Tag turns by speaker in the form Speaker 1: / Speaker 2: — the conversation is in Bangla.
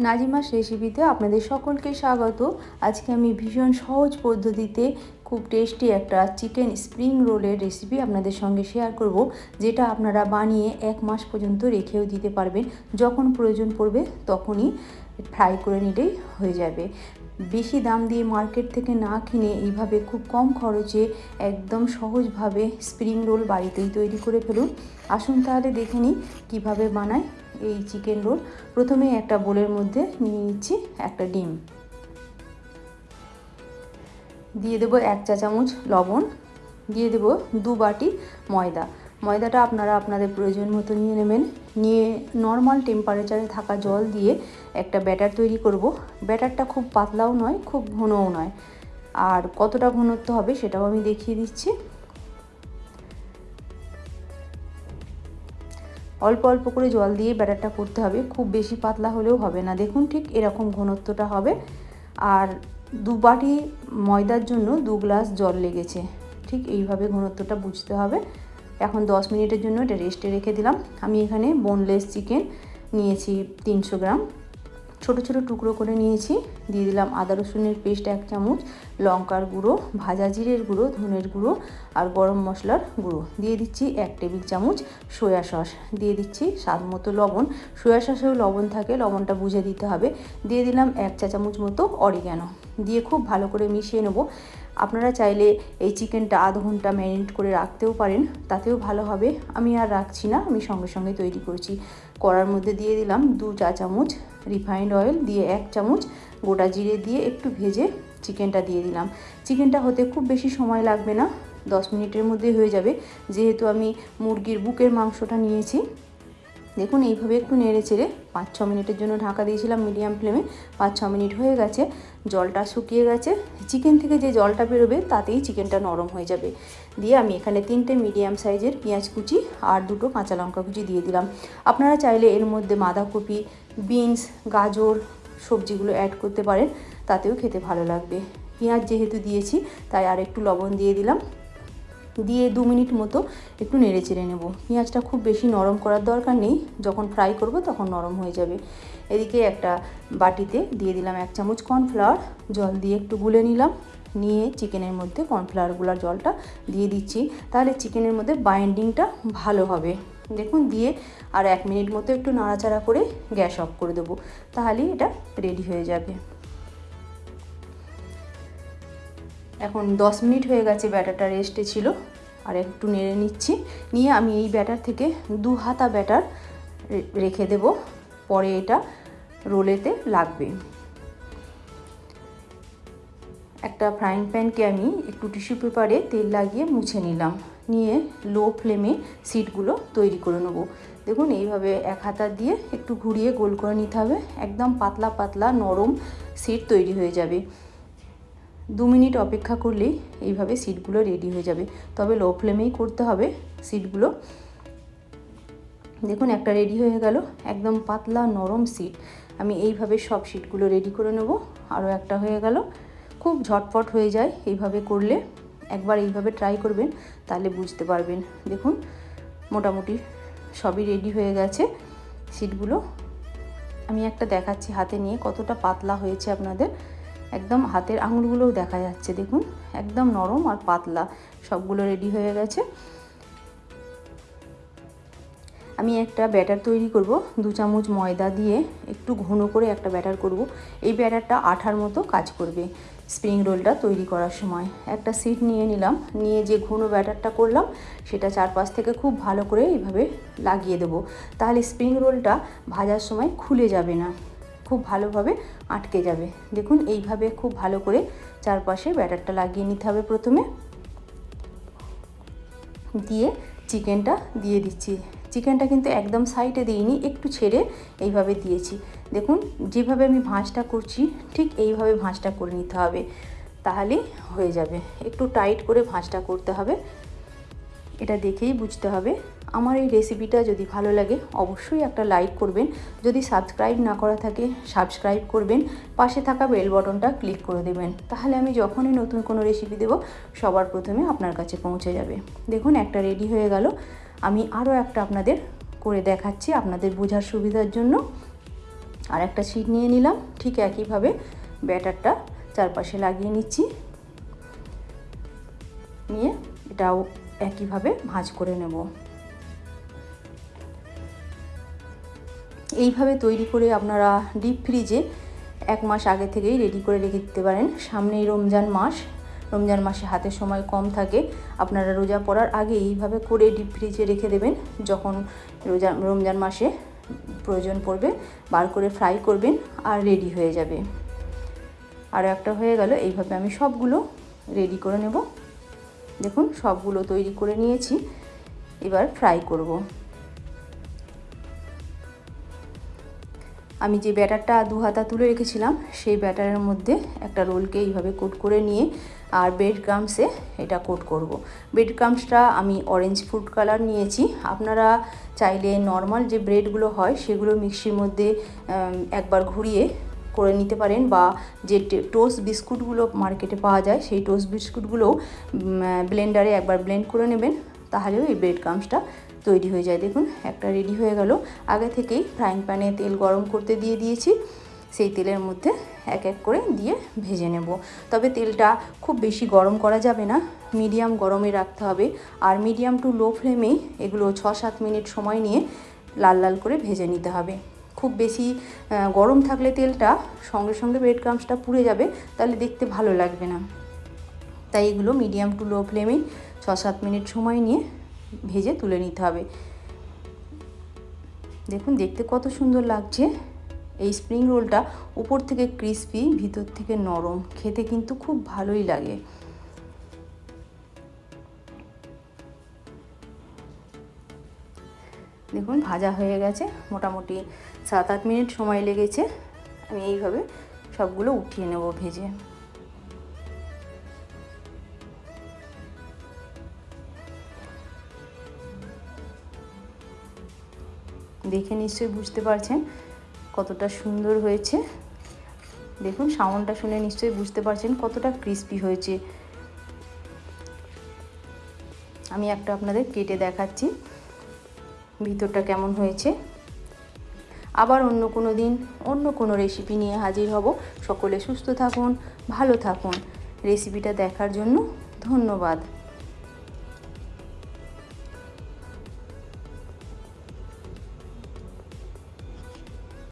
Speaker 1: নাজিমাস রেসিপিতে আপনাদের সকলকে স্বাগত। আজকে আমি ভীষণ সহজ পদ্ধতিতে খুব টেস্টি একটা চিকেন স্প্রিং রোলের রেসিপি আপনাদের সঙ্গে শেয়ার করব, যেটা আপনারা বানিয়ে এক মাস পর্যন্ত রেখেও দিতে পারবেন। যখন প্রয়োজন পড়বে তখনই ফ্রাই করে নিলেই হয়ে যাবে। বেশি দাম দিয়ে মার্কেট থেকে না কিনে এইভাবে খুব কম খরচে একদম সহজভাবে স্প্রিং রোল বাড়িতেই তৈরি করে ফেলুন। আসুন তাহলে দেখে নিই কীভাবে বানায় এই চিকেন রোল প্রথমে একটা বোলের মধ্যে নিয়ে নিচ্ছি একটা ডিম। দিয়ে দেবো এক চা চামচ লবণ, দিয়ে দেবো দু বাটি ময়দা। ময়দাটা আপনারা আপনাদের প্রয়োজন মতো নিয়ে নেবেন। নিয়ে নর্মাল টেম্পারেচারে থাকা জল দিয়ে একটা ব্যাটার তৈরি করব। ব্যাটারটা খুব পাতলাও নয়, খুব ঘনও নয়। আর কতটা ঘনত্ব হবে সেটাও আমি দেখিয়ে দিচ্ছি। অল্প অল্প করে জল দিয়ে ব্যাটারটা করতে হবে। খুব বেশি পাতলা হলেও হবে না। দেখুন ঠিক এরকম ঘনত্বটা হবে। আর দু বাটি ময়দার জন্য দু গ্লাস জল লেগেছে। ঠিক এইভাবে ঘনত্বটা বুঝতে হবে। এখন দশ মিনিটের জন্য এটা রেস্টে রেখে দিলাম। আমি এখানে বোনলেস চিকেন নিয়েছি তিনশো গ্রাম। ছোট ছোট টুকরো করে নিয়েছি। দিয়ে দিলাম আদা রসুনের পেস্ট এক চামচ, লঙ্কার গুঁড়ো, ভাজা জিরের গুঁড়ো, ধনের গুঁড়ো আর গরম মশলার গুঁড়ো। দিয়ে দিচ্ছি এক টেবিল চামচ সয়া সস। দিয়ে দিচ্ছি স্বাদ মতো লবণ। সয়া সসেও লবণ থাকে, লবণটা বুঝে দিতে হবে। দিয়ে দিলাম এক চা চামচ মতো অরিগ্যানো। দিয়ে খুব ভালো করে মিশিয়ে নেব। আপনারা চাইলে এই চিকেনটা আধ ঘণ্টা ম্যারিনেট করে রাখতেও পারেন, তাতেও ভালো হবে। আমি আর রাখছি না, আমি সঙ্গে সঙ্গে তৈরি করছি। কড়ার মধ্যে দিয়ে দিলাম দু চা চামচ রিফাইন্ড অয়েল দিয়ে এক চামচ গোটা জিরে দিয়ে একটু ভেজে চিকেনটা দিয়ে দিলাম। চিকেনটা হতে খুব বেশি সময় লাগবে না, দশ মিনিটের মধ্যে হয়ে যাবে। যেহেতু আমি মুরগির বুকের মাংসটা নিয়েছি দেখুন, এইভাবে একটু নেড়ে চেড়ে পাঁচ ছ মিনিটের জন্য ঢাকা দিয়েছিলাম মিডিয়াম ফ্লেমে। পাঁচ ছ মিনিট হয়ে গেছে, জলটা শুকিয়ে গেছে। চিকেন থেকে যে জলটা বেরোবে, তাতেই চিকেনটা নরম হয়ে যাবে। দিয়ে আমি এখানে তিনটে মিডিয়াম সাইজের পেঁয়াজ কুচি আর দুটো কাঁচা লঙ্কা কুচি দিয়ে দিলাম। আপনারা চাইলে এর মধ্যে বাঁধাকপি, বিনস, গাজর সবজিগুলো অ্যাড করতে পারেন, তাতেও খেতে ভালো লাগবে। পেঁয়াজ যেহেতু দিয়েছি, তাই আর একটু লবণ দিয়ে দিলাম। দিয়ে দু মিনিট মতো একটু নেড়ে চেড়ে নেব। পেঁয়াজটা খুব বেশি নরম করার দরকার নেই। যখন ফ্রাই করব তখন নরম হয়ে যাবে। এদিকে একটা বাটিতে দিয়ে দিলাম এক চামচ কর্নফ্লাওয়ার জল দিয়ে একটু গুলে নিলাম। নিয়ে চিকেনের মধ্যে কর্নফ্লাওয়ারগুলোর জলটা দিয়ে দিচ্ছি। তাহলে চিকেনের মধ্যে বাইন্ডিংটা ভালো হবে। দেখুন, দিয়ে আর এক মিনিট মতো একটু নাড়াচাড়া করে গ্যাস অফ করে দেবো। তাহলেই এটা রেডি হয়ে যাবে। এখন দশ মিনিট হয়ে গেছে ব্যাটারটা রেস্টে ছিল, আর একটু নেড়ে নিচ্ছি। নিয়ে আমি এই ব্যাটার থেকে দু হাতা ব্যাটার রেখে দেব, পরে এটা রোলেতে লাগবে। একটা ফ্রাইং প্যানকে আমি একটু টিস্যু পেপারে তেল লাগিয়ে মুছে নিলাম। নিয়ে লো ফ্লেমে সিটগুলো তৈরি করে নেব। দেখুন, এইভাবে এক হাতা দিয়ে একটু ঘুরিয়ে গোল করে নিতে হবে। একদম পাতলা পাতলা, নরম সিট তৈরি হয়ে যাবে। দু মিনিট অপেক্ষা করলেই এইভাবে সিটগুলো রেডি হয়ে যাবে। তবে লো ফ্লেমেই করতে হবে সিটগুলো। দেখুন, একটা রেডি হয়ে গেল, একদম পাতলা নরম সিট। আমি এইভাবে সব সিটগুলো রেডি করে নেব, আরও একটা হয়ে গেল। খুব ঝটপট হয়ে যায় এইভাবে করলে। একবার এইভাবে ট্রাই করবেন, তাহলে বুঝতে পারবেন। দেখুন, মোটামুটি সবই রেডি হয়ে গেছে সিটগুলো। আমি একটা দেখাচ্ছি হাতে নিয়ে কতটা পাতলা হয়েছে আপনাদের। একদম হাতের আঙুলগুলোও দেখা যাচ্ছে, দেখুন। একদম নরম আর পাতলা। সবগুলো রেডি হয়ে গেছে। আমি একটা ব্যাটার তৈরি করব। দু চামচ ময়দা দিয়ে একটু ঘন করে একটা ব্যাটার করব। এই ব্যাটারটা আঠার মতো কাজ করবে স্প্রিং রোলটা তৈরি করার সময়। একটা সিট নিয়ে নিলাম। নিয়ে যে ঘন ব্যাটারটা করলাম, সেটা চারপাশ থেকে খুব ভালো করে এইভাবে লাগিয়ে দেবো। তাহলে স্প্রিং রোলটা ভাজার সময় খুলে যাবে না। খুব ভালোভাবে আটকে যাবে। দেখুন, এইভাবে খুব ভালো করে চারপাশে ব্যাটারটা লাগিয়ে নিতে হবে প্রথমে। দিয়ে চিকেনটা দিয়ে দিচ্ছি। চিকেনটা কিন্তু একদম সাইডে দিইনি, একটু ছেড়ে এইভাবে দিয়েছি। দেখুন, যেভাবে আমি ভাঁজটা করছি, ঠিক এইভাবে ভাঁজটা করে নিতে হবে। তাহলে হয়ে যাবে। একটু টাইট করে ভাঁজটা করতে হবে। এটা দেখেই বুঝতে হবে। আমার এই রেসিপিটা যদি ভালো লাগে, অবশ্যই একটা লাইক করবেন। যদি সাবস্ক্রাইব না করা থাকে সাবস্ক্রাইব করবেন। পাশে থাকা বেল বটনটা ক্লিক করে দেবেন। তাহলে আমি যখনই নতুন কোনো রেসিপি দেব, সবার প্রথমে আপনার কাছে পৌঁছে যাবে। দেখুন, একটা রেডি হয়ে গেল। আমি আরও একটা আপনাদের করে দেখাচ্ছি, আপনাদের বোঝার সুবিধার জন্য। আর একটা ছিট নিয়ে নিলাম। ঠিক একইভাবে ব্যাটারটা চারপাশে লাগিয়ে নিচ্ছি। নিয়ে এটাও একইভাবে ভাঁজ করে নেব। এইভাবে তৈরি করে আপনারা ডিপ ফ্রিজে এক মাস আগে থেকেই রেডি করে রেখে দিতে পারেন। সামনেই রমজান মাস। রমজান মাসে হাতে সময় কম থাকে। আপনারা রোজা পড়ার আগে এইভাবে করে ডিপ ফ্রিজে রেখে দেবেন। যখন রোজা, রমজান মাসে প্রয়োজন পড়বে, বার করে ফ্রাই করবেন আর রেডি হয়ে যাবে। আর একটা হয়ে গেল। এইভাবে আমি সবগুলো রেডি করে নেব। দেখুন, সবগুলো তৈরি করে নিয়েছি। এবার ফ্রাই করব। আমি যে ব্যাটারটা দু হাতা তুলে রেখেছিলাম, সেই ব্যাটারের মধ্যে একটা রোলকে এইভাবে কোট করে নিয়ে আর ব্রেড ক্রামসে এটা কোট করব। ব্রেড ক্রামসটা আমি অরেঞ্জ ফুড কালার নিয়েছি আপনারা চাইলে নর্মাল যে ব্রেডগুলো হয়, সেগুলো মিক্সির মধ্যে একবার ঘুরিয়ে করে নিতে পারেন বা যে টোস্ট বিস্কুটগুলো মার্কেটে পাওয়া যায়, সেই টোস্ট বিস্কুটগুলোও ব্লেন্ডারে একবার ব্লেন্ড করে নেবেন, তাহলেও এই ব্রেড ক্রামসটা তৈরি হয়ে যায়। দেখুন, একটা রেডি হয়ে গেল। আগে থেকেই ফ্রাইং প্যানে তেল গরম করতে দিয়ে দিয়েছি। সেই তেলের মধ্যে এক এক করে দিয়ে ভেজে নেব। তবে তেলটা খুব বেশি গরম করা যাবে না। মিডিয়াম গরমে রাখতে হবে। আর মিডিয়াম টু লো ফ্লেমেই এগুলো ছ সাত মিনিট সময় নিয়ে লাল লাল করে ভেজে নিতে হবে। খুব বেশি গরম থাকলে তেলটা সঙ্গে সঙ্গে ব্রেড ক্রামসটা পুড়ে যাবে, তাহলে দেখতে ভালো লাগবে না। তাই এগুলো মিডিয়াম টু লো ফ্লেমেই ছ সাত মিনিট সময় নিয়ে ভেজে তুলে নিতে হবে। দেখুন, দেখতে কত সুন্দর লাগছে। এই স্প্রিং রোলটা উপর থেকে ক্রিস্পি ভিতর থেকে নরম। খেতে কিন্তু খুব ভালোই লাগে। দেখুন, ভাজা হয়ে গেছে। মোটামুটি সাত আট মিনিট সময় লেগেছে। আমি এইভাবে সবগুলো উঠিয়ে নেব ভেজে। দেখে নিশ্চয়ই বুঝতে পারছেন কতটা সুন্দর হয়েছে। দেখুন, সাউন্ডটা শুনে নিশ্চয়ই বুঝতে পারছেন কতটা ক্রিস্পি হয়েছে। আমি একটা আপনাদের কেটে দেখাচ্ছি, ভিতরটা কেমন হয়েছে। আবার অন্য কোনো দিন, অন্য কোনো রেসিপি নিয়ে হাজির হব। সকলে সুস্থ থাকুন, ভালো থাকুন। রেসিপিটা দেখার জন্য ধন্যবাদ।